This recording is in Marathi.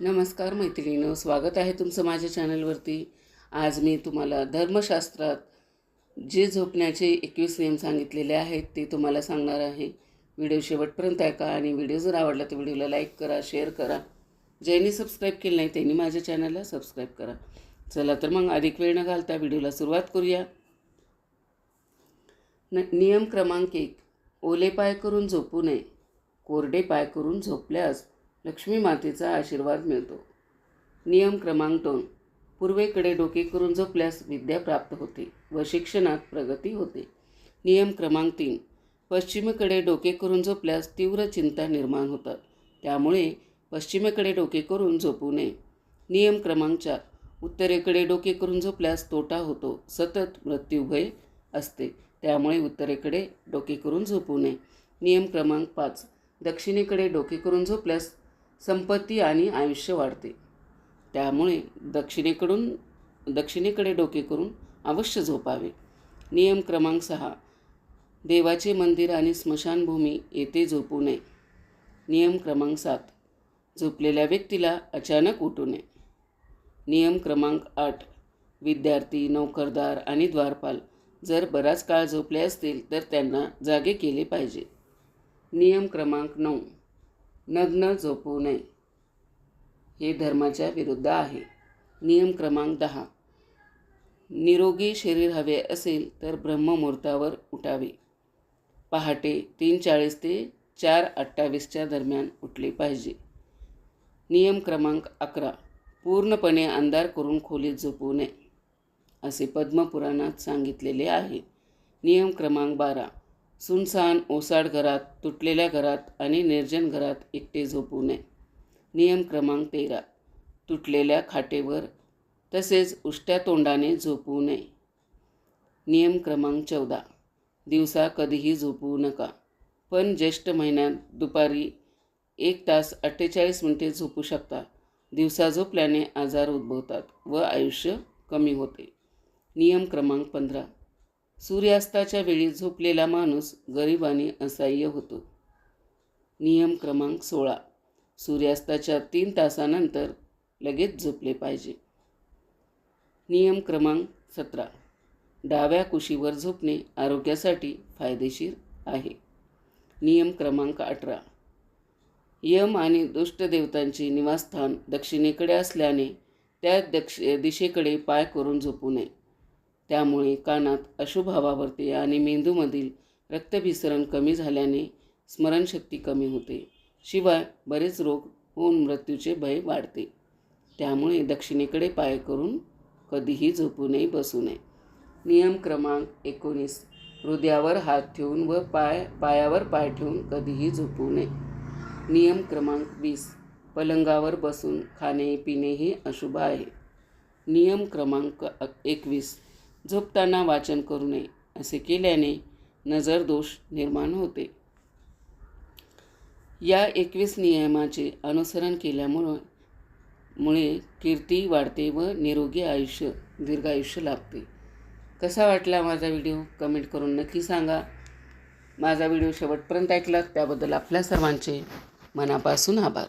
नमस्कार मैत्रिणीनं स्वागत आहे तुमचं माझ्या चॅनलवरती. आज मी तुम्हाला धर्मशास्त्रात जे झोपण्याचे एकवीस नियम सांगितलेले आहेत ते तुम्हाला सांगणार आहे. व्हिडिओ शेवटपर्यंत ऐका आणि व्हिडिओ जर आवडला तर व्हिडिओला लाईक करा शेअर करा. ज्यांनी सबस्क्राईब केलं नाही त्यांनी माझ्या चॅनलला सबस्क्राईब करा. चला तर मग अधिक वेळ न घालता व्हिडिओला सुरुवात करूया. न नियम क्रमांक एक. ओले पाय करून झोपू नये. कोरडे पाय करून झोपल्यास लक्ष्मी मातेचा आशीर्वाद मिळतो. नियम क्रमांक दोन. पूर्वेकडे डोके करून झोपल्यास विद्या प्राप्त होते व शिक्षणात प्रगती होते. नियम क्रमांक तीन. पश्चिमेकडे डोके करून झोपल्यास तीव्र चिंता निर्माण होतात. त्यामुळे पश्चिमेकडे डोके करून झोपू नये. नियम क्रमांक चार. उत्तरेकडे डोके करून झोपल्यास तोटा होतो सतत मृत्यूभय असते. त्यामुळे उत्तरेकडे डोके करून झोपू नये. नियम क्रमांक पाच. दक्षिणेकडे डोके करून झोपल्यास संपत्ती आणि आयुष्य वाढते. त्यामुळे दक्षिणेकडून दक्षिणेकडे डोके करून अवश्य झोपावे. नियम क्रमांक सहा. देवाचे मंदिर आणि स्मशानभूमी येथे झोपू नये. नियम क्रमांक सात. झोपलेल्या व्यक्तीला अचानक उठू नये. नियम क्रमांक आठ. विद्यार्थी नोकरदार आणि द्वारपाल जर बराच काळ झोपले असतील तर त्यांना जागे केले पाहिजे. नियम क्रमांक नऊ. नग्न झोपू नये. हे धर्माच्या विरुद्ध आहे. नियम क्रमांक दहा. निरोगी शरीर हवे असेल तर ब्रह्ममुहूर्तावर उठावे. पहाटे तीन चाळीस ते चार अठ्ठावीसच्या दरम्यान उठले पाहिजे. नियम क्रमांक अकरा. पूर्णपणे अंधार करून खोलीत झोपू नये असे पद्मपुराणात सांगितलेले आहे. नियम क्रमांक बारा. सुनसान ओसाड घरात तुटलेल्या घरात आणि निर्जन घरात एकटे झोपू नये. नियम क्रमांक तेरा. तुटलेल्या खाटेवर तसेच उष्ट्या तोंडाने झोपू नये. नियम क्रमांक चौदा. दिवसा कधीही झोपू नका. पण ज्येष्ठ महिन्यात दुपारी एक तास अठ्ठेचाळीस मिनिटे झोपू शकता. दिवसा झोपल्याने आजार उद्भवतात व आयुष्य कमी होते. नियम क्रमांक पंधरा. सूर्यास्ताच्या वेळी झोपलेला माणूस गरीब आणि असह्य होतो. नियम क्रमांक सोळा. सूर्यास्ताच्या तीन तासानंतर लगेच झोपले पाहिजे. नियम क्रमांक सतरा. डाव्या कुशीवर झोपणे आरोग्यासाठी फायदेशीर आहे. नियम क्रमांक अठरा. यम आणि दुष्टदेवतांचे निवासस्थान दक्षिणेकडे असल्याने त्या दक्ष दिशेकडे पाय करून झोपू नये. त्यामुळे कानात अशुभ हवा भरते आणि मेंदूमधील रक्तभिसरण कमी झाल्याने स्मरणशक्ती कमी होते. शिवाय बरेच रोग होऊन मृत्यूचे भय वाढते. त्यामुळे दक्षिणेकडे पाय करून कधीही झोपू नये बसू नये. नियम क्रमांक एकोणीस. हृदयावर हात ठेवून व पाय पायावर पाय ठेवून कधीही झोपू नये. नियम क्रमांक वीस. पलंगावर बसून खाणे पिणे हे अशुभ आहे. नियम क्रमांक एकवीस. झोपताना वाचन करू नये असे केल्याने नजर दोष निर्माण होते. या एकवीस नियमाचे अनुसरण केल्यामुळं मुळे कीर्ती वाढते व निरोगी आयुष्य दीर्घायुष्य लाभते. कसा वाटला माझा व्हिडिओ? कमेंट करून नक्की सांगा. माझा व्हिडिओ शेवटपर्यंत ऐकलात त्याबद्दल आपल्या सर्वांचे मनापासून आभार.